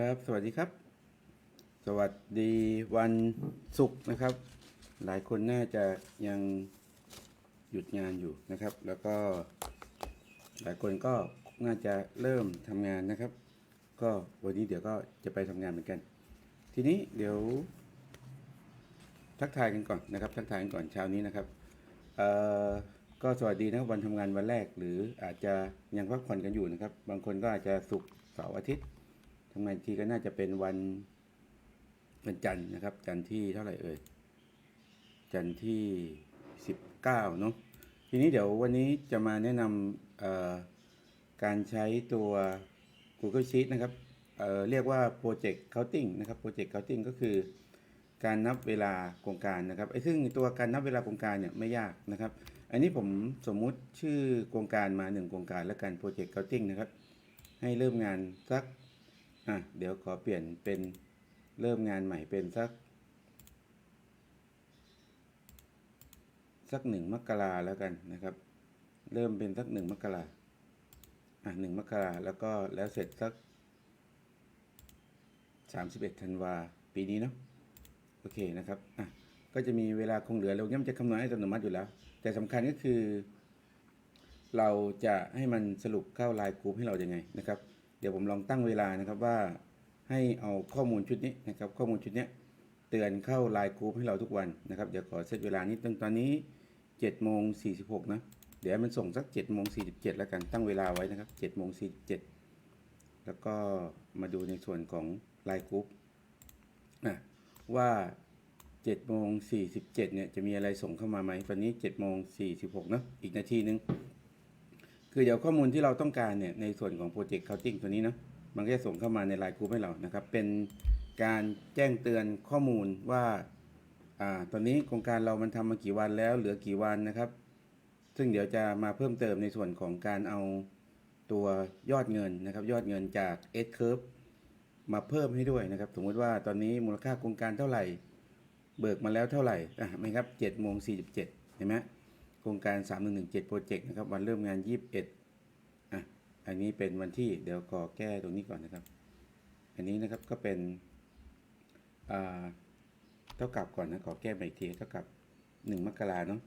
ครับ สวัสดีครับ สวัสดีวันศุกร์นะครับ หลายคนน่าจะยังหยุดงานอยู่นะครับ แล้วก็ หลายคนก็น่าจะเริ่มทำงานนะครับ ก็วันนี้เดี๋ยวก็จะไปทำงานเหมือนกัน ทีนี้เดี๋ยว ทักทายกันก่อนนะครับ ทักทายกันก่อนเช้านี้นะครับเอ่อก็สวัสดีนะครับวันทำงานวันแรกหรืออาจจะยังพักผ่อนกันอยู่นะครับ บางคนก็อาจจะศุกร์เสาร์อาทิตย์ ทำงานทีก็น่าจะเป็นวันวันจันทร์นะครับ จันทร์ที่เท่าไหร่เอ่ยจันทร์ที่สิบเก้าเนาะทีนี้เดี๋ยววันนี้จะมาแนะนำการใช้ตัว Google Sheet นะครับเเรียกว่า Project Counting นะครับ Project Counting ก็คือการนับเวลาโครงการนะครับไอ้ซึ่งตัวการนับเวลาโครงการเนี่ยไม่ยากนะครับ อันนี้ผมสมมุติชื่อโครงการมาหนึ่งโครงการแล้วกันโปรเจกต์เกาติ้งนะครับ ให้เริ่มงานสัก อะเดี๋ยวขอเปลี่ยนเป็นเริ่มงานใหม่เป็นสัก สักหนึ่งมกราแล้วกันนะครับ เริ่มเป็นสักหนึ่งมกราอะหนึ่งมกราแล้วก็แล้วเสร็จสักสามสิบเอ็ดธันวาปีนี้เนาะโอเคนะครับอะก็จะมีเวลาคงเหลือเราย่อมจะคำนวณให้อัตโนมัติอยู่แล้ว แต่สำคัญก็คือ เราจะให้มันสรุปเข้าไลน์กรุ๊ปให้เรายัางไงนะครับ ดี๋ยวผมลองตั้งเวลานะครับว่าให้เอาข้อมูลชุดนี้นะครับ ข้อมูลชุดนี้เตือนเข้าไลน์กรุ๊ปให้เราทุกวันนะครับเดี๋ยวขอเซตเวลานี้ตั้งตอนนี้7โมง46นะเดี๋ยวมันส่งสัก7โมง47แล้วกันตั้งเวลาไว้นะครับ7โมง47 แล้วก็มาดูในส่วนของไลน์กรุ๊ปอะว่า7โมง47เนี่ยจะมีอะไรส่งเข้ามาไหมตอนนี้7โมง46เนะอีกนาทีนึง คือเดี๋ยวข้อมูลที่เราต้องการเนี่ยในส่วนของโปรเจกต์เคาน์ติ้งตัวนี้เนะมันก็จะส่งเข้ามาในไลน์กรุ๊ปให้เรานะครับ เป็นการแจ้งเตือนข้อมูลว่าอ่าตอนนี้โครงการเรามันทำมากี่วันแล้ว เหลือกี่วันนะครับ ซึ่งเดี๋ยวจะมาเพิ่มเติมในส่วนของการเอาตัวยอดเงินนะครับ ยอดเงินจาก S curve มาเพิ่มให้ด้วยนะครับ สมมติว่าตอนนี้มูลค่าโครงการเท่าไหร่ เบิกมาแล้วเท่าไหร่อะไหมครับ7โมง47เห็นไหม โครงการ 3117 โปรเจกต์นะครับ วันเริ่มงาน 21อะอันนี้เป็นวันที่เดี๋ยวขอแก้ตรงนี้ก่อนนะครับ อันนี้นะครับก็เป็นอ่าเท่ากับก่อนนะขอแก้ใหม่อีกทีเท่ากับ 1 มกราเนาะ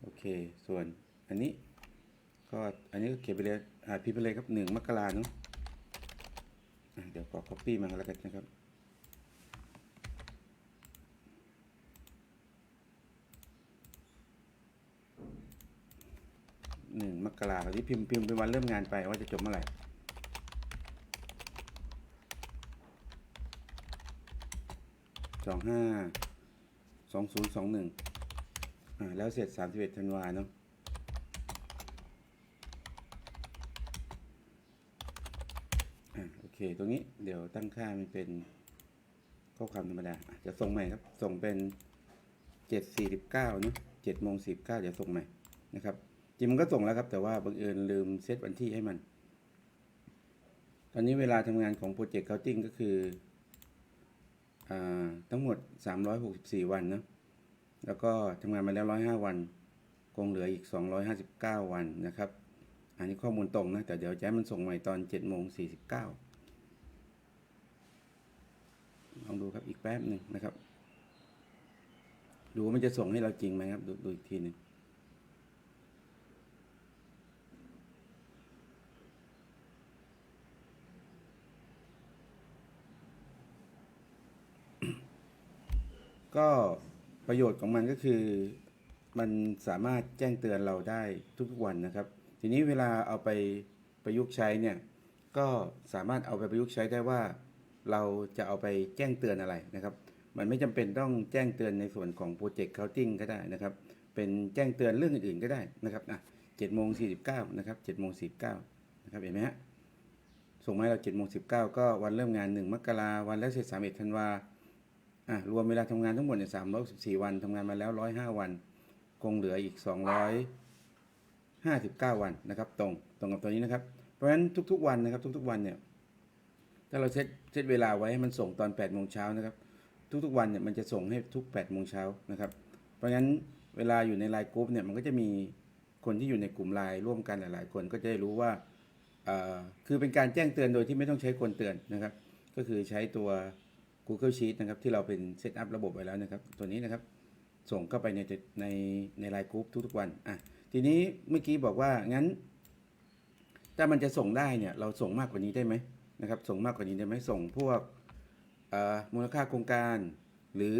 โอเค ส่วนอันนี้ก็อันนี้ก็เขียนไปเลยอ่าพิมพ์ไปเลยครับ 1 มกราเนาะอะเดี๋ยวขอ copy มาแล้วกันนะครับ หนึ่งมกราคมที่พิมพ์พิมพ์เป็นวันเริ่มงานไปว่าจะจบเมื่อไหร่สองห้าสองศูนย์สองหนึ่งอ่าแล้วเสร็จสามสิบเอ็ดธันวาเนาะอ่าโอเค ตรงนี้เดี๋ยวตั้งค่ามันเป็นข้อความธรรมดาจะส่งใหม่ครับ ส่งเป็นเจ็ดสี่สิบเก้าเนาะเจ็ดโมงสิบเก้าเดี๋ยวส่งใหม่นะครับ ริงมันก็ส่งแล้วครับ แต่ว่าบังเอิญลืมเซตวันที่ให้มัน ตอนนี้เวลาทำงานของโปรเจกต์เคาน์ติ้งก็คืออาทั้งหมด 364 วันนะแล้วก็ทำงานมาแล้ว 105 วัน คงเหลืออีก 259 วันนะครับ อันนี้ข้อมูลตรงนะ แต่เดี๋ยวจะให้มันส่งใหม่ตอน7โมง49ลองดูครับอีกแป๊บหนึ่งนะครับ ดูว่ามันจะส่งให้เราจริงไหมครับ ดูดูอีกทีหนึ่ง ก็ประโยชน์ของมันก็คือ มันสามารถแจ้งเตือนเราได้ทุกๆวันนะครับ ทีนี้เวลาเอาไปประยุกต์ใช้เนี่ยก็สามารถเอาไปประยุกต์ใช้ได้ว่า เราจะเอาไปแจ้งเตือนอะไรนะครับ มันไม่จำเป็นต้องแจ้งเตือนในส่วนของโปรเจกต์เคาน์ติ้งก็ได้นะครับ เป็นแจ้งเตือนเรื่องอื่นๆก็ได้นะครับอะเจ็ดโมงสี่สิบเก้านะครับเจ็ดโมงสี่เก้านะครับเห็นไหมฮะส่งมาให้เราเจ็ดโมงสิบเก้าก็วันเริ่มงานหนึ่งมกราวันแล้วเสร็จสามเอ็ดธันวา อะรวมเวลาทำงานทั้งหมดเนี่ยสามร้อยสิบสี่วันทำงานมาแล้วร้อยห้าวัน คงเหลืออีกสองร้อยห้าสิบเก้าวันนะครับ ตรงตรงกับตัวนี้นะครับ เพราะฉะนั้นทุกๆวันนะครับ ทุกๆวันเนี่ยถ้าเราเซตเซตเวลาไว้ให้มันส่งตอนแปดโมงเช้านะครับ ทุกๆวันเนี่ยมันจะส่งให้ทุกแปดโมงเช้านะครับ เพราะฉะนั้นเวลาอยู่ในไลน์กรุ๊ปเนี่ยมันก็จะมีคนที่อยู่ในกลุ่มไลน์ร่วมกันหลาย ๆ คนก็จะได้รู้ว่าคือเป็นการแจ้งเตือนโดยที่ไม่ต้องใช้คนเตือนนะครับ ก็คือใช้ตัว Google Sheet นะครับที่เราเป็นเซตอัพระบบไว้แล้วนะครับ ตัวนี้นะครับส่งเข้าไปในในในไลน์กรุ๊ปทุกๆวันอะทีนี้เมื่อกี้บอกว่างั้น ถ้ามันจะส่งได้เนี่ยเราส่งมากกว่านี้ได้ไหมนะครับ ส่งมากกว่านี้ได้ไหมส่งพวกเอ่อมูลค่าโครงการ หรือ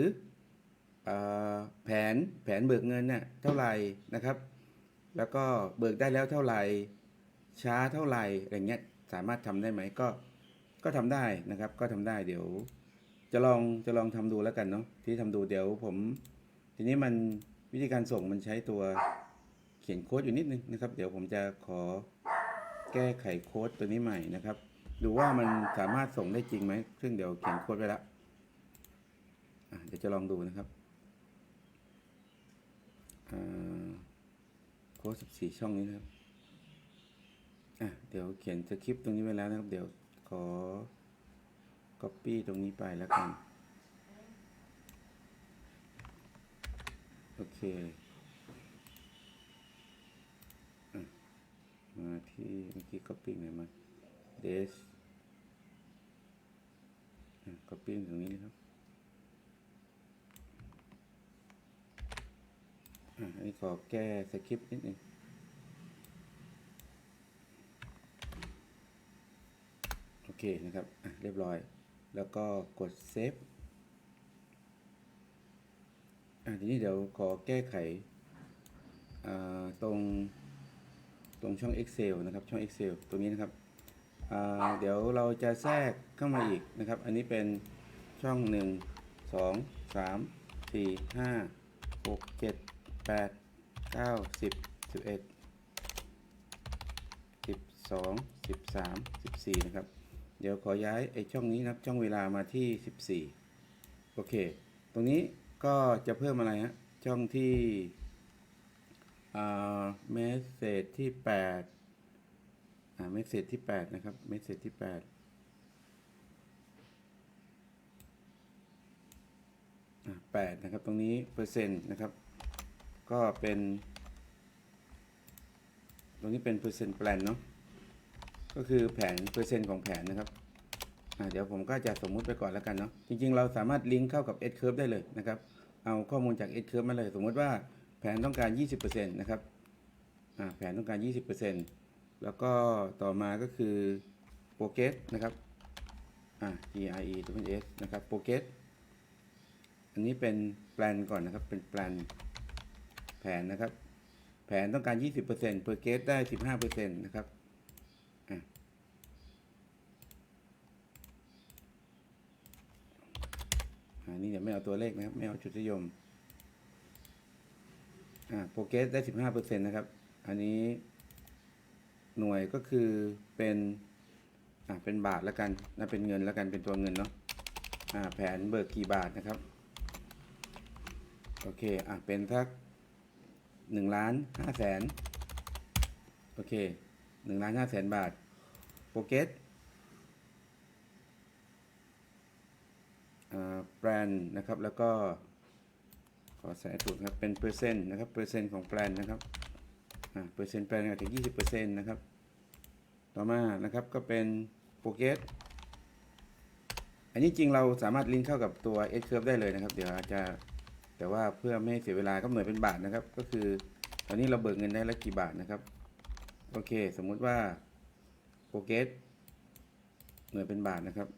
เอ่อแผนแผนเบิกเงินเนี่ยเท่าไหร่นะครับ แล้วก็เบิกได้แล้วเท่าไหร่ช้าเท่าไหร่อะไรเงี้ยสามารถทำได้ไหมก็ก็ทำได้นะครับ ก็ทำได้เดี๋ยว จะลองจะลองทำดูแล้วกันเนาะที่ทำดูเดี๋ยวผม ทีนี้มันวิธีการส่งมันใช้ตัวเขียนโค้ดอยู่นิดนึงนะครับ เดี๋ยวผมจะขอแก้ไขโค้ดตัวนี้ใหม่นะครับ ดูว่ามันสามารถส่งได้จริงไหมซึ่งเดี๋ยวเขียนโค้ดไว้แล้วอะเดี๋ยวจะลองดูนะครับโค้ด14 ช่องนี้นะครับเดี๋ยวเขียนสคริปต์ตรงนี้ไว้แล้วนะครับ เดี๋ยวขอ copy ตรงนี้ไปแล้วกัน โอเค มาที่เมื่อกี้ copy ไหนมา des copy ตรงนี้นะครับอะอันนี้ขอแก้สคริปต์นิดนึงโอเคนะครับอะเรียบร้อย แล้วก็กดเซฟอะทีนี้เดี๋ยวขอแก้ไขอ่าตรงตรงช่อง Excel นะครับช่อง Excel ตรงนี้นะครับอ่าเดี๋ยวเราจะแทรกเข้ามาอีกนะครับ อันนี้เป็นช่อง 1 2 3 4 5 6 7 8 9 10 11 12 13 14 นะครับ เดี๋ยวขอย้ายไอ้ช่องนี้นะครับ ช่องเวลามาที่ 14 โอเค ตรงนี้ก็จะเพิ่มอะไรฮะ ช่องที่อ่าเมสเซจที่ 8 อ่าเมสเซจที่ 8 นะครับ เมสเซจที่ 8 อ่า8นะครับ ตรงนี้เปอร์เซ็นต์นะครับ ก็เป็น ตรงนี้เป็นเปอร์เซ็นต์แปลนเนาะ ก็คือแผนเปอร์เซ็นต์ของแผนนะครับเดี๋ยวผมก็จะสมมุติไปก่อนแล้วกันเนาะจริง ๆ เราสามารถลิงก์เข้ากับ S curve ได้เลยนะครับ เอาข้อมูลจาก S curve มาเลย สมมติว่าแผนต้องการ 20%นะครับแผนต้องการ 20%แล้วก็ต่อมาก็คือ Progress นะครับอ่า G R E W S นะครับ Progress อันนี้เป็นแปลนก่อนนะครับเป็นแปลนแผนนะครับ แผนต้องการ 20% Progress ได้ 15%นะครับ อะ อันนี้เดี๋ยวไม่เอาตัวเลขนะครับ ไม่เอาจุดนิยมอ่าโปรเกสได้สิบห้าเปอร์เซ็นต์นะครับ อันนี้หน่วยก็คือเป็นอ่าเป็นบาทแล้วกันนะเป็นเงินแล้วกันเป็นตัวเงินเนาะอ่าแผนเบิกกี่บาทนะครับโอเคอะเป็นทักหนึ่งล้านห้าแสนโอเคหนึ่งล้านห้าแสนบาทโปรเกส แบรนด์นะครับ แล้วก็ขอใส่ถูกนะครับ เป็นเปอร์เซ็นต์นะครับ เปอร์เซ็นต์ของแบรนด์นะครับอ่าเปอร์เซ็นต์แบรนด์อาจจะยี่สิบเปอร์เซ็นต์นะครับ ต่อมานะครับก็เป็นโปรเกสอันนี้จริงเราสามารถลิงก์เข้ากับตัว S curve ได้เลยนะครับ เดี๋ยวอาจจะแต่ว่าเพื่อไม่ให้เสียเวลาก็หน่วยเป็นบาทนะครับ ก็คือตอนนี้เราเบิกเงินได้ละกี่บาทนะครับ โอเค สมมุติว่าโปรเกสหน่วยเป็นบาทนะครับ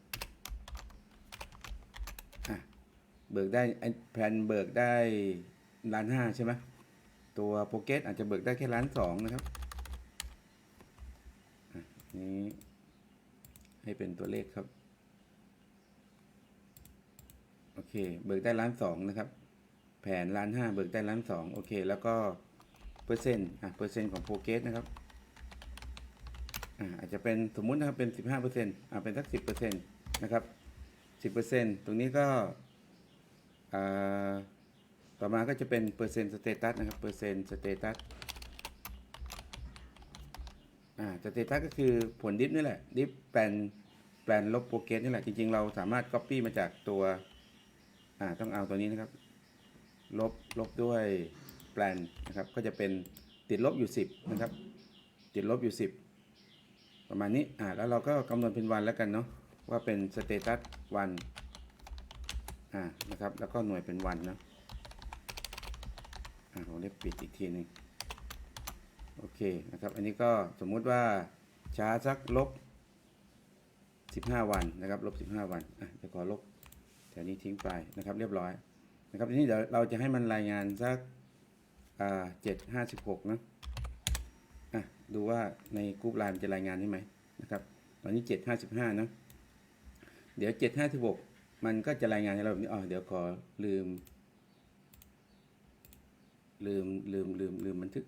อะ เบิกได้แพลนเบิกได้ล้านห้าใช่ไหมตัวโปรเกสอาจจะเบิกได้แค่ล้านสองนะครับนี้ให้เป็นตัวเลขครับ โอเค เบิกได้ล้านสองนะครับ แผนล้านห้าเบิกได้ล้านสองโอเค แล้วก็เปอร์เซ็นต์อะเปอร์เซ็นต์ของโปรเกสนะครับอะอาจจะเป็นสมมุตินะครับเป็นสิบห้าเปอร์เซ็นต์อะเป็นสักสิบเปอร์เซ็นต์นะครับสิบเปอร์เซ็นต์ตรงนี้ก็ ต่อมาก็จะเป็นเปอร์เซ็นต์สเตตัสนะครับ เปอร์เซ็นต์สเตตัสอ่าสเตตัสก็คือผลดิฟนี่แหละ ดิฟแปลนแปลนลบโปรเกรสนี่แหละ จริง ๆ เราสามารถ Copy มาจากตัว อ่า ต้องเอาตัวนี้นะครับ ลบ ลบด้วยแปลนนะครับ ก็จะเป็นติดลบอยู่ 10 นะครับ ติดลบอยู่ 10 ประมาณนี้ อ่า แล้วเราก็คำนวณเป็นวันแล้วกันเนาะ ว่าเป็นสเตตัสวัน อ่านะครับ แล้วก็หน่วยเป็นวันนะอ่าผมได้ปิดอีกทีหนึ่งโอเคนะครับ อันนี้ก็สมมุติว่าช้าสักลบ15 วันนะครับลบ15 วันอะจะขอลบแถวนี้ทิ้งไปนะครับเรียบร้อยนะครับทีนี้เดี๋ยวเราจะให้มันรายงานสักอ่าเจ็ดห้าสิบหกนะอะดูว่าในกรุ๊ปไลน์มันจะรายงานให้ไหมนะครับตอนนี้เจ็ดห้าสิบห้านะเดี๋ยวเจ็ดห้าสิบหก มันก็จะรายงานให้เราแบบนี้อ๋อเดี๋ยวขอลืม ลืมลืมลืมลืมบันทึก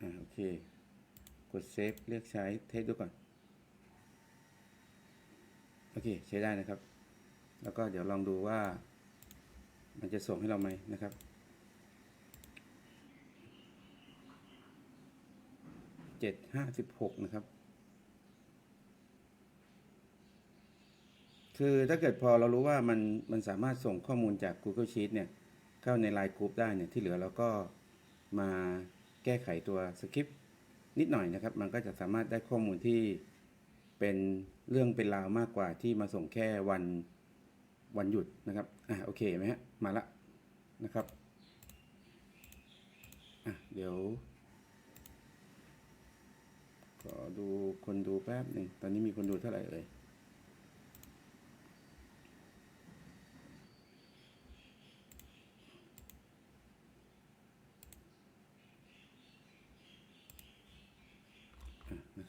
อ่าโอเค กดเซฟเลือกใช้เทสดูก่อน โอเค ใช้ได้นะครับ แล้วก็เดี๋ยวลองดูว่า มันจะส่งให้เราไหมนะครับเจ็ดห้าสิบหกนะครับ คือถ้าเกิดพอเรารู้ว่ามันมันสามารถส่งข้อมูลจาก Google Sheet เนี่ยเข้าใน Line Group ได้เนี่ยที่เหลือเราก็มาแก้ไขตัวสคริปต์นิดหน่อยนะครับ มันก็จะสามารถได้ข้อมูลที่เป็นเรื่องเป็นราวมากกว่าที่มาส่งแค่วันวันหยุดนะครับ อะโอเคไหมฮะ มาละนะครับ อะเดี๋ยว ขอดูคนดูแป๊บหนึ่งตอนนี้มีคนดูเท่าไหร่เอ่ย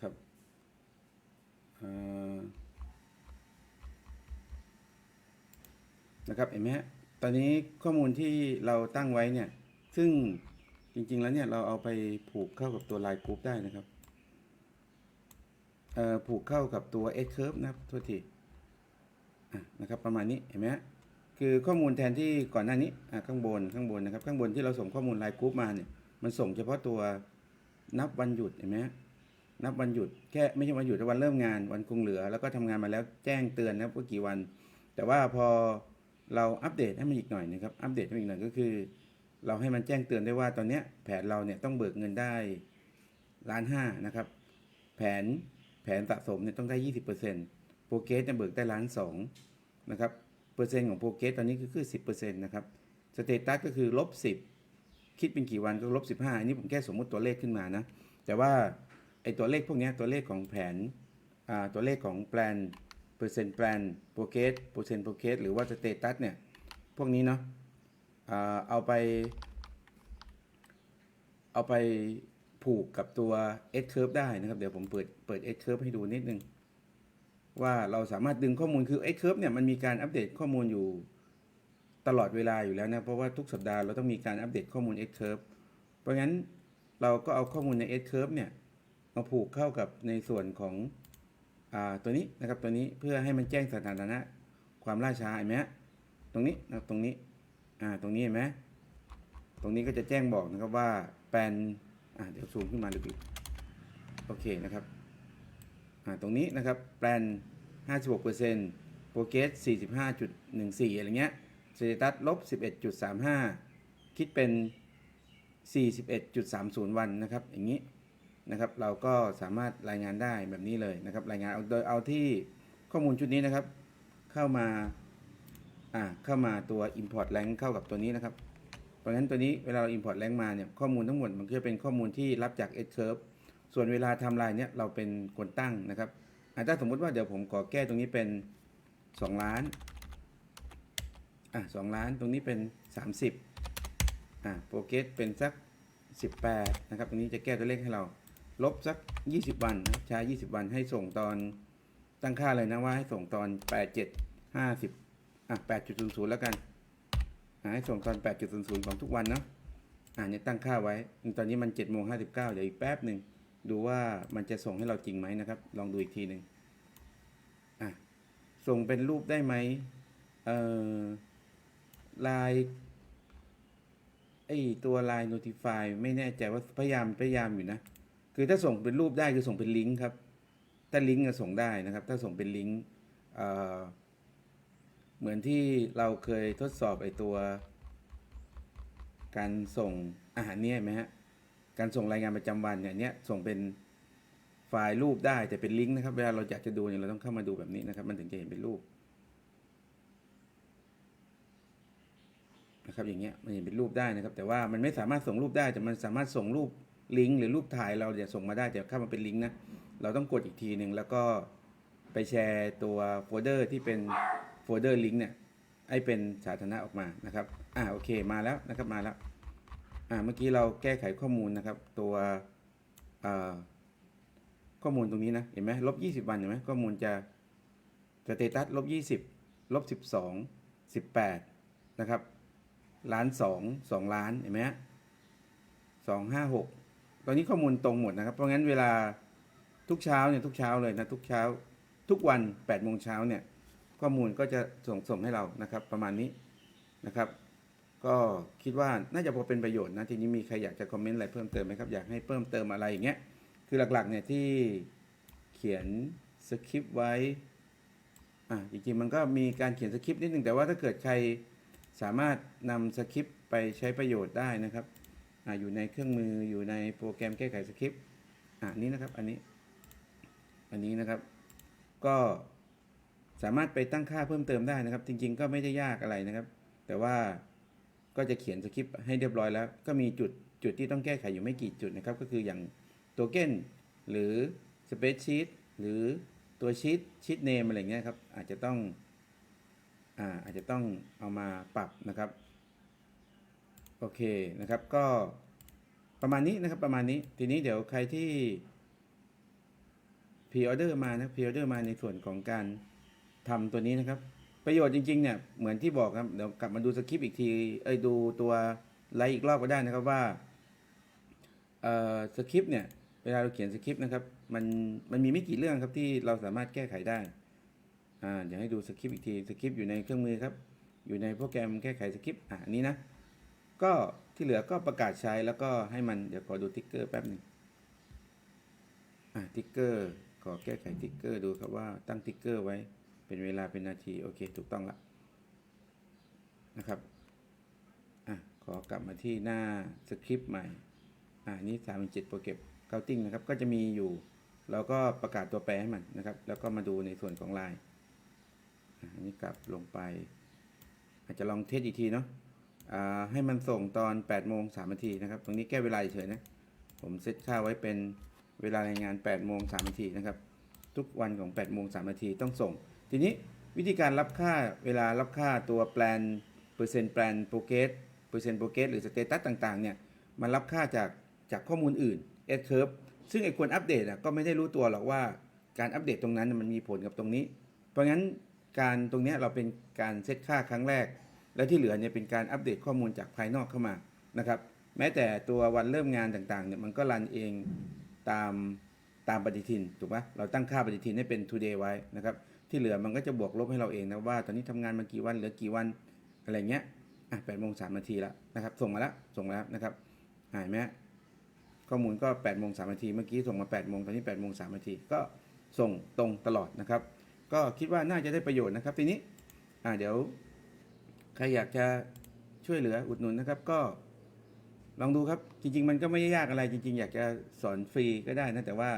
นะครับเอ่อนะครับเห็นไหมฮะตอนนี้ข้อมูลที่เราตั้งไว้เนี่ย ซึ่งจริงๆแล้วเนี่ยเราเอาไปผูกเข้ากับตัว Line Group ได้นะครับผูกเข้ากับตัว S Curve นะครับโทษทีนะครับประมาณนี้เห็นไหมฮะคือข้อมูลแทนที่ก่อนหน้านี้ข้างบนข้างบนนะครับ ข้างบนที่เราส่งข้อมูล Line Group มาเนี่ยมันส่งเฉพาะตัวนับวันหยุดเห็นไหมฮะ นับวันหยุดแค่ไม่ใช่วันหยุดแต่วันเริ่มงานวันคงเหลือ แล้วก็ทำงานมาแล้วแจ้งเตือนนะครับว่ากี่วัน แต่ว่าพอเราอัปเดตให้มันอีกหน่อยนะครับอัปเดตให้มันอีกหน่อยก็คือ เราให้มันแจ้งเตือนได้ว่าตอนเนี้ยแผนเราเนี่ยต้องเบิกเงินได้ล้านห้านะครับ แผนแผนสะสมเนี่ยต้องได้ยี่สิบเปอร์เซ็นต์โปรเกสจะเบิกได้ล้านสองนะครับเปอร์เซ็นต์ของโปรเกสตอนนี้ก็คือสิบเปอร์เซ็นต์นะครับสเตตัสก็คือลบสิบคิดเป็นกี่วันก็ลบสิบห้าอันนี้ผมแค่สมมุติตัวเลขขึ้นมานะแต่ว่า ไอตัวเลขพวกนี้ตัวเลขของแผนตัวเลขของแปลนเปอร์เซ็นต์แปลนโปรเกสเปอร์เซ็นต์โปรเกสหรือว่าสเตตัสเนี่ย พวกนี้เนาะอ่าเอาไป เอาไปผูกกับตัว S curve ได้นะครับ เดี๋ยวผมเปิดเปิด S curve ให้ดูนิดนึง ว่าเราสามารถดึงข้อมูลคือ S curve เนี่ยมันมีการอัปเดตข้อมูลอยู่ตลอดเวลาอยู่แล้วนะ เพราะว่าทุกสัปดาห์เราต้องมีการอัปเดตข้อมูล S curve เพราะงั้นเราก็เอาข้อมูลใน S curve เนี่ย มาผูกเข้ากับในส่วนของอตัวนี้นะครับตัวนี้เพื่อให้มันแจ้งสถานะ ความล่าช้าเห็นไหมฮะตรงนี้นะครับตรงนี้อ่าตรงนี้เห็นไหมตรงนี้ก็จะแจ้งบอกนะครับว่าแปลนอ่าเดี๋ยวซูมขึ้นมาดูอีกโอเคนะครับอ่าตรงนี้นะครับแปลน56%โปรเกส45.14 อะไรเงี้ยสเตตัสลบ 11.35 คิดเป็น 41.30 วันนะครับ อย่างนี้ นะครับ เราก็สามารถรายงานได้แบบนี้เลยนะครับ รายงานเอาโดยเอาที่ข้อมูลชุดนี้นะครับ เข้ามาอ่าเข้ามาตัว import rank เข้ากับตัวนี้นะครับ เพราะฉะนั้นตัวนี้เวลาเรา import rank มาเนี่ยข้อมูลทั้งหมดมันก็จะเป็นข้อมูลที่รับจาก S curve ส่วนเวลาทำลายเนี่ยเราเป็นคนตั้งนะครับอะถ้าสมมุติว่าเดี๋ยวผมขอแก้ตรงนี้เป็น 2 ล้านอะ2ล้านตรงนี้เป็น 30อะโปรเกสเป็นสัก 18 นะครับ ตรงนี้จะแก้ตัวเลขให้เรา ลบสัก 20 วันนะครับใช้20 วันให้ส่งตอนตั้งค่าเลยนะว่าให้ส่งตอน 87 50อะ8.00 แล้วกันให้ส่งตอน 8.00 ของทุกวันเนาะอ่าเนี่ยตั้งค่าไว้ ตอนนี้มัน7โมง59 เดี๋ยวอีกแป๊บหนึ่งดูว่ามันจะส่งให้เราจริงไหมนะครับ ลองดูอีกทีหนึ่งอะส่งเป็นรูปได้ไหมเอ่อลายไอตัวลาย notify ไม่แน่ใจว่าพยายามพยายามอยู่นะ คือถ้าส่งเป็นรูปได้คือส่งเป็นลิงก์ครับ ถ้าลิงก์จะส่งได้นะครับ ถ้าส่งเป็นลิงก์เหมือนที่เราเคยทดสอบไอตัว การส่งอาหารเนี่ยไหมฮะ การส่งรายงานประจำวันเนี่ยเนี้ยส่งเป็นไไฟล์รูปได้แต่เป็นลิงก์นะครับ เวลาเราอยากจะดูเนี่ยเราต้องเข้ามาดูแบบนี้นะครับ มันถึงจะเห็นเป็นรูปนะครับอย่างเงี้ยมันเห็นเป็นรูปได้นะครับ แต่ว่ามันไม่สามารถส่งรูปได้แต่มันสามารถส่งรูป ลิงก์หรือรูปถ่ายเราจะส่งมาได้แต่เข้ามาเป็นลิงก์นะเราต้องกดอีกทีหนึ่งแล้วก็ไปแชร์ตัวโฟลเดอร์ที่เป็นโฟลเดอร์ลิงก์เนี่ยให้เป็นสาธารณะออกมานะครับอ่าโอเคมาแล้วนะครับมาแล้วอ่าเมื่อกี้เราแก้ไขข้อมูลนะครับ ตัวข้อมูลตรงนี้นะเห็นไหมลบยี่สิบวันเห็นไหมข้อมูลจะสเตตัสลบยี่สิบลบสิบสองสิบแปดนะครับล้านสองสองล้านเห็นไหมสองห้าหก ตอนนี้ข้อมูลตรงหมดนะครับ เพราะงั้นเวลาทุกเช้าเนี่ยทุกเช้าเลยนะทุกเช้าทุกวัน8ปดโมงเช้าเนี่ยข้อมูลก็จะส่งส่งให้เรานะครับ ประมาณนี้นะครับ ก็คิดว่าน่าจะพอเป็นประโยชน์นะทีนี้มีใครอยากจะคอมเมนต์อะไรเพิ่มเติมไหมครับอยากให้เพิ่มเติมอะไรอย่างเงี้ยคือหลักๆเนี่ยที่เขียนสคริปต์ไว้อะจริงๆมันก็มีการเขียนสคริปต์นิดนึงแต่ว่าถ้าเกิดใครสามารถนำสคริปต์ไปใช้ประโยชน์ได้นะครับ อยู่ในเครื่องมืออยู่ในโปรแกรมแก้ไขสคริปต์อะนี้นะครับอันนี้ อันนี้นะครับ ก็สามารถไปตั้งค่าเพิ่มเติมได้นะครับ จริง ๆ ก็ไม่ได้ยากอะไรนะครับ แต่ว่าก็จะเขียนสคริปต์ให้เรียบร้อยแล้ว ก็มีจุดจุดที่ต้องแก้ไขอยู่ไม่กี่จุดนะครับ ก็คืออย่างโทเก้นหรือสเปซชีตหรือตัวชีตชีตเนมอะไรเงี้ยครับ อาจจะต้องอ่าอาจจะต้องเอามาปรับนะครับ โอเคนะครับก็ประมาณนี้นะครับประมาณนี้ ทีนี้เดี๋ยวใครที่พ r ออเดอร์มานะพ r ออเดอร์มาในส่วนของการทำตัวนี้นะครับ ประโยชน์จริงๆเนี่ยเหมือนที่บอกครับเดี๋ยวกลับมาดูสคริปต์อีกทีเอ้ยดูตัวไลฟ์อีกรอบก็ได้นะครับว่าเอ่อสคริปต์เนี่ยเวลาเราเขียนสคริปต์นะครับมันมันมีไม่กี่เรื่องครับที่เราสามารถแก้ไขได้อ่าเดี๋ยวให้ดูสคริปต์อีกทีสคริปต์อยู่ในเครื่องมือครับอยู่ในโปรแกรมแก้ไขสคริปต์อ่านนี้นะ ก็ที่เหลือก็ประกาศใช้แล้วก็ให้มันเดี๋ยวขอดูติ๊กเกอร์แป๊บหนึ่งอ่าติ๊กเกอร์ขอแก้ไขติ๊กเกอร์ดูครับว่าตั้งติ๊กเกอร์ไว้เป็นเวลาเป็นนาทีโอเคถูกต้องละนะครับอะขอกลับมาที่หน้าสคริปต์ใหม่อ่านี่สามเจ็ดโปรเก็บเกาติ้งนะครับก็จะมีอยู่เราก็ประกาศตัวแปรให้มันนะครับ แล้วก็มาดูในส่วนของลายอันนี้กลับลงไป อาจจะลองเทสอีกทีเนาะ ให้มันส่งตอน8โมง3นาทีนะครับ ตรงนี้แก้เวลาเฉยนะ ผมเซตค่าไว้เป็นเวลารายงาน8โมง3นาทีนะครับ ทุกวันของ8โมง3นาทีต้องส่ง ทีนี้วิธีการรับค่าเวลารับค่าตัวแปลนเปอร์เซ็นต์แปลนโปรเกสเปอร์เซ็นต์โปรเกสหรือสเตตัสต่างๆเนี่ยมันรับค่าจากจากข้อมูลอื่น S curve ซึ่งไอ้ควรอัปเดตอะก็ไม่ได้รู้ตัวหรอกว่าการอัปเดตตรงนั้นมันมีผลกับตรงนี้ เพราะงั้นการตรงนี้เราเป็นการเซตค่าครั้งแรก แล้วที่เหลือเนี่ยเป็นการอัปเดตข้อมูลจากภายนอกเข้ามานะครับ แม้แต่ตัววันเริ่มงานต่างๆเนี่ยมันก็รันเองตามตามปฏิทินถูกปะเราตั้งค่าปฏิทินให้เป็น today ไว้นะครับ ที่เหลือมันก็จะบวกลบให้เราเองนะว่า ตอนนี้ทำงานมากี่วันเหลือกี่วันอะไรเงี้ยอะแปดโมงสามนาทีแล้วนะครับส่งมาแล้วส่งมาแล้วนะครับอ่าเห็นไหมข้อมูลก็8โมง3นาทีเมื่อกี้ส่งมา8โมงตอนนี้8โมง3นาทีก็ส่งตรงตลอดนะครับ ก็คิดว่าน่าจะได้ประโยชน์นะครับทีนี้อ่าเดี๋ยว รอยากจะช่วยเหลืออุดหนุนนะครับก็ลองดูครับ จริง ๆ มันก็ไม่ยากอะไรจริง ๆ อยากจะสอนฟรีก็ได้นะแต่ว่า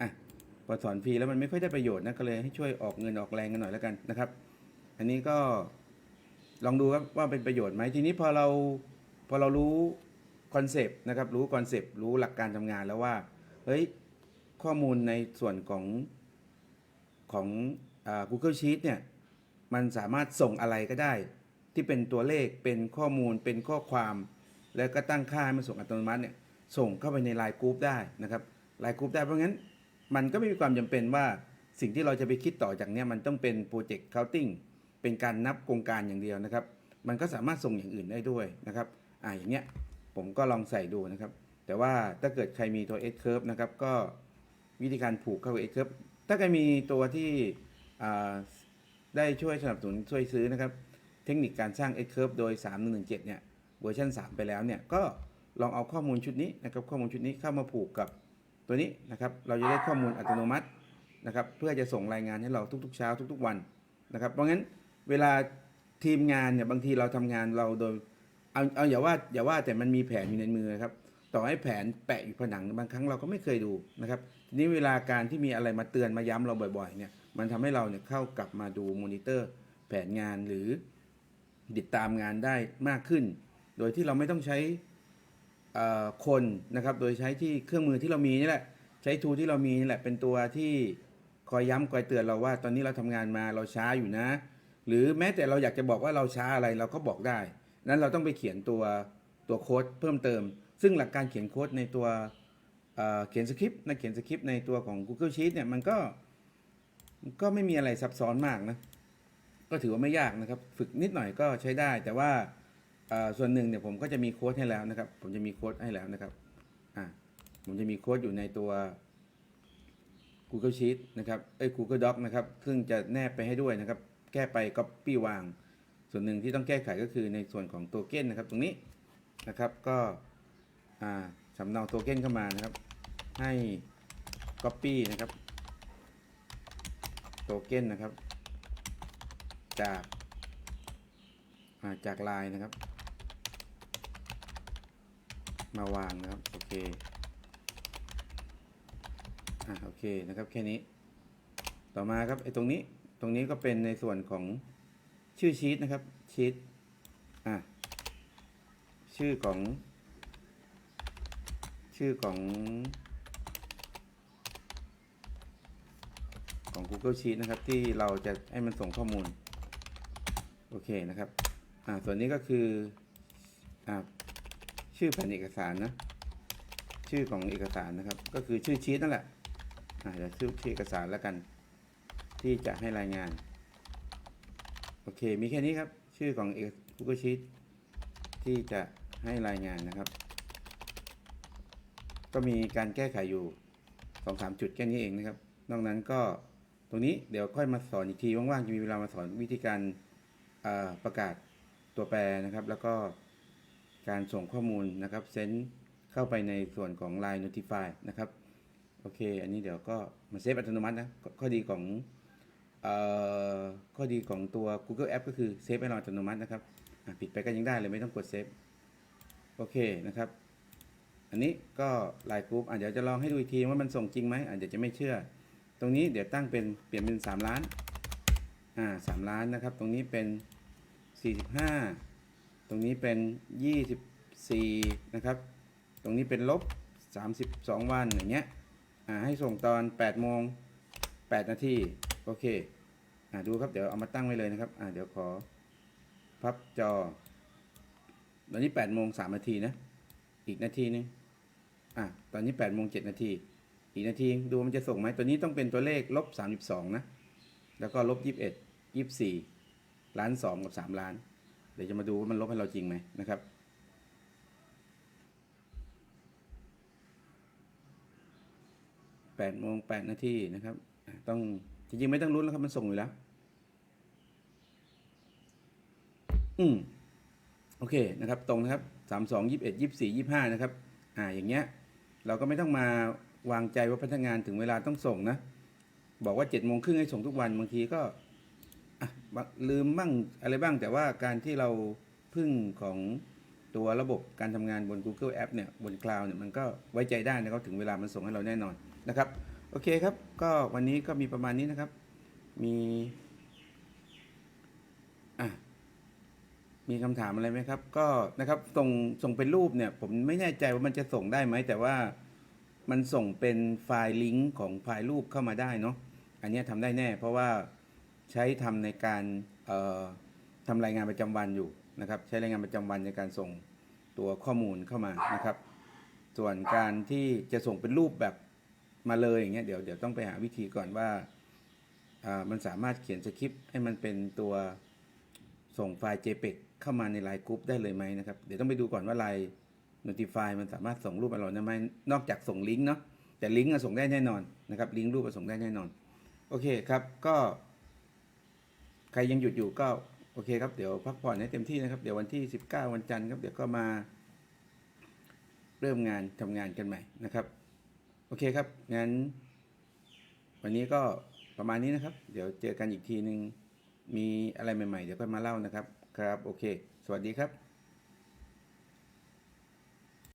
อะพอสอนฟรีแล้วมันไม่ค่อยได้ประโยชน์นะก็เลยให้ช่วยออกเงินออกแรงกันหน่อยแล้วกันนะครับ อันนี้ก็ลองดูครับว่าเป็นประโยชน์ไหมทีนี้พอเราพอเรารู้คอนเซปต์นะครับรู้คอนเซปต์รู้หลักการทำงานแล้วว่าเฮ้ยข้อมูลในส่วนของของอา Google Sheet เนี่ยมันสามารถส่งอะไรก็ได้ ที่เป็นตัวเลขเป็นข้อมูลเป็นข้อความ แล้วก็ตั้งค่าให้มันส่งอัตโนมัติเนี่ยส่งเข้าไปในไลน์กรุ๊ปได้นะครับไลน์กรุ๊ปได้เพราะงั้น มันก็ไม่มีความจำเป็นว่าสิ่งที่เราจะไปคิดต่อจากเนี้ยมันต้องเป็นโปรเจกต์เคาน์ติ้งเป็นการนับโครงการอย่างเดียวนะครับ มันก็สามารถส่งอย่างอื่นได้ด้วยนะครับอ่าอย่างเงี้ยผมก็ลองใส่ดูนะครับ แต่ว่าถ้าเกิดใครมีตัว S curve นะครับก็วิธีการผูกเข้ากับ S curve ถ้าใครมีตัวที่ได้ช่วยสนับสนุนช่วยซื้อนะครับ เทคนิคการสร้าง S curve โดย 3117 เนี่ยเวอร์ชัน3 ไปแล้วเนี่ยก็ลองเอาข้อมูลชุดนี้นะครับข้อมูลชุดนี้เข้ามาผูกกับตัวนี้นะครับเราจะได้ข้อมูลอัตโนมัตินะครับเพื่อจะส่งรายงานให้เราทุกๆเช้าทุกๆวันนะครับเพราะงั้นเวลาทีมงานเนี่ยบางทีเราทำงานเราโดยเอาเอาอย่าว่าอย่าว่าแต่มันมีแผนอยู่ในมือครับต่อให้แผนแปะอยู่ผนังบางครั้งเราก็ไม่เคยดูนะครับทีนี้เวลาการที่มีอะไรมาเตือนมาย้ำเราบ่อยๆเนี่ยมันทำให้เราเนี่ยเข้ากลับมาดูมอนิเตอร์แผนงานหรือ ติดตามงานได้มากขึ้น โดยที่เราไม่ต้องใช้คนนะครับ โดยใช้ที่เครื่องมือที่เรามีนี่แหละ ใช้ทูที่เรามีนี่แหละเป็นตัวที่คอยย้ำคอยเตือนเราว่า ตอนนี้เราทำงานมาเราช้าอยู่นะ หรือแม้แต่เราอยากจะบอกว่าเราช้าอะไรเราก็บอกได้ นั้นเราต้องไปเขียนตัวตัวโค้ดเพิ่มเติม ซึ่งหลักการเขียนโค้ดในตัวเเขียนสคริปต์นะเขียนสคริปต์ในตัวของ Google Sheet เนี่ยมันก็มันก็ไม่มีอะไรซับซ้อนมากนะ ก็ถือว่าไม่ยากนะครับ ฝึกนิดหน่อยก็ใช้ได้ แต่ว่าส่วนหนึ่งเนี่ยผมก็จะมีโค้ดให้แล้วนะครับ ผมจะมีโค้ดให้แล้วนะครับอ่าผมจะมีโค้ดอยู่ในตัว Google Sheet นะครับเอ้ย Google Doc นะครับ ซึ่งจะแนบไปให้ด้วยนะครับ แก้ไป Copy วาง ส่วนหนึ่งที่ต้องแก้ไขก็คือในส่วนของตัวเก้นนะครับ ตรงนี้นะครับ ก็สำเนาตัวเก้นเข้ามานะครับ ให้ Copy นะครับโตเก้นนะครับ จากาจากลายนะครับ มาวางนะครับโอเคอะโอเคนะครับแค่นี้ ต่อมาครับไอ้ตรงนี้ตรงนี้ก็เป็นในส่วนของชื่อชีตนะครับชีตอะชื่อของ ชื่อของของ Google Sheet นะครับ ที่เราจะให้มันส่งข้อมูล โอเคนะครับอ่าส่วนนี้ก็คืออ่าชื่อแผ่นเอกสารนะชื่อของเอกสารนะครับ ก็คือชื่อชีตนั่นแหละอ่าเดี๋ยวชื่อชื่อเอกสารแล้วกัน ที่จะให้รายงานโอเคมีแค่นี้ครับ ชื่อของเอก Google Sheet ที่จะให้รายงานนะครับ ก็มีการแก้ไขอยู่สองสามจุดแค่นี้เองนะครับ นอกนั้นก็ตรงนี้เดี๋ยวค่อยมาสอนอีกทีว่างๆจะมีเวลามาสอนวิธีการ ประกาศตัวแปรนะครับ แล้วก็การส่งข้อมูลนะครับเซนเข้าไปในส่วนของ Line Notify นะครับโอเค อันนี้เดี๋ยวก็มาเซฟอัตโนมัตินะ ข้อดีของออข้อดีของตัว Google App ก็คือเซฟให้เราอัตโนมัตินะครับปิดไปก็ยังได้เลยไม่ต้องกดเซฟโอเคนะครับ อันนี้ก็ไลน์กรุ๊ปอะเดี๋ยวจะลองให้ดูอีกทีว่ามันส่งจริงไหมอะเดี๋ยวจะไม่เชื่อ ตรงนี้เดี๋ยวตั้งเป็นเปลี่ยนเป็น 3 ล้าน อ่าสามล้านนะครับ ตรงนี้เป็น45ตรงนี้เป็น24นะครับ ตรงนี้เป็นลบ32วันอย่างเงี้ยอ่าให้ส่งตอน8โมง8นาทีโอเคอ่าดูครับเดี๋ยวเอามาตั้งไว้เลยนะครับอ่าเดี๋ยวขอพับจอ ตอนนี้8โมง3นาทีนะ อีกนาทีนึงอะตอนนี้8โมง7นาที อีกนาทีดูมันจะส่งไหมตัวนี้ต้องเป็นตัวเลขลบ32นะ แล้วก็ลบ21 24ล้าน2กับ3ล้าน เดี๋ยวจะมาดูว่ามันลบให้เราจริงไหมนะครับ แปดโมงแปดนาทีนะครับ ต้องจริงๆไม่ต้องรุ้นแล้วครับมันส่งอยู่แล้ว อืมโอเคนะครับ ตรงนะครับสามสองยี่สิบเอ็ดยี่สี่ยี่บห้านะครับ อ่าอย่างเงี้ย เราก็ไม่ต้องมาวางใจว่าพนักงานถึงเวลาต้องส่งนะ บอกว่าเจ็ดโมงครึ่งให้ส่งทุกวันบางทีก็ลืมบ้างอะไรบ้างแต่ว่าการที่เราพึ่งของตัวระบบการทำงานบน Google App เนี่ยบนคลาวด์เนี่ยมันก็ไว้ใจได้นะครับถึงเวลามันส่งให้เราแน่นอนนะครับ โอเคครับ ก็วันนี้ก็มีประมาณนี้นะครับ มีมีคำถามอะไรไหมครับ ก็นะครับส่งส่งเป็นรูปเนี่ย ผมไม่แน่ใจว่ามันจะส่งได้ไหมแต่ว่ามันส่งเป็นไฟล์ลิงก์ของไฟล์รูปเข้ามาได้เนาะ อันนี้ทำได้แน่ เพราะว่าใช้ทำในการทำรายงานประจำวันอยู่นะครับ ใช้รายงานประจำวันในการส่งตัวข้อมูลเข้ามานะครับ ส่วนการที่จะส่งเป็นรูปแบบมาเลยอย่างเงี้ยเดี๋ยวเดี๋ยวต้องไปหาวิธีก่อนว่ามันสามารถเขียนสคริปต์ให้มันเป็นตัวส่งไฟล์ JPEG เข้ามาในไลน์กรุ๊ปได้เลยไหมนะครับ เดี๋ยวต้องไปดูก่อนว่าไลน์ Notify มันสามารถส่งรูปอะไรได้ไหมนอกจากส่งลิงก์เนาะแต่ลิงก์ส่งได้แน่นอนนะครับลิงก์รูปส่งได้แน่นอน โอเคครับก็ใครยังหยุดอยู่ก็โอเคครับเดี๋ยวพักผ่อนให้เต็มที่นะครับ เดี๋ยววันที่ 19 วันจันทร์ครับเดี๋ยวก็มาเริ่มงานทำงานกันใหม่นะครับ โอเคครับงั้น วันนี้ก็ประมาณนี้นะครับ เดี๋ยวเจอกันอีกทีหนึ่งมีอะไรใหม่ๆ เดี๋ยวค่อยมาเล่านะครับ ครับ โอเค สวัสดีครับ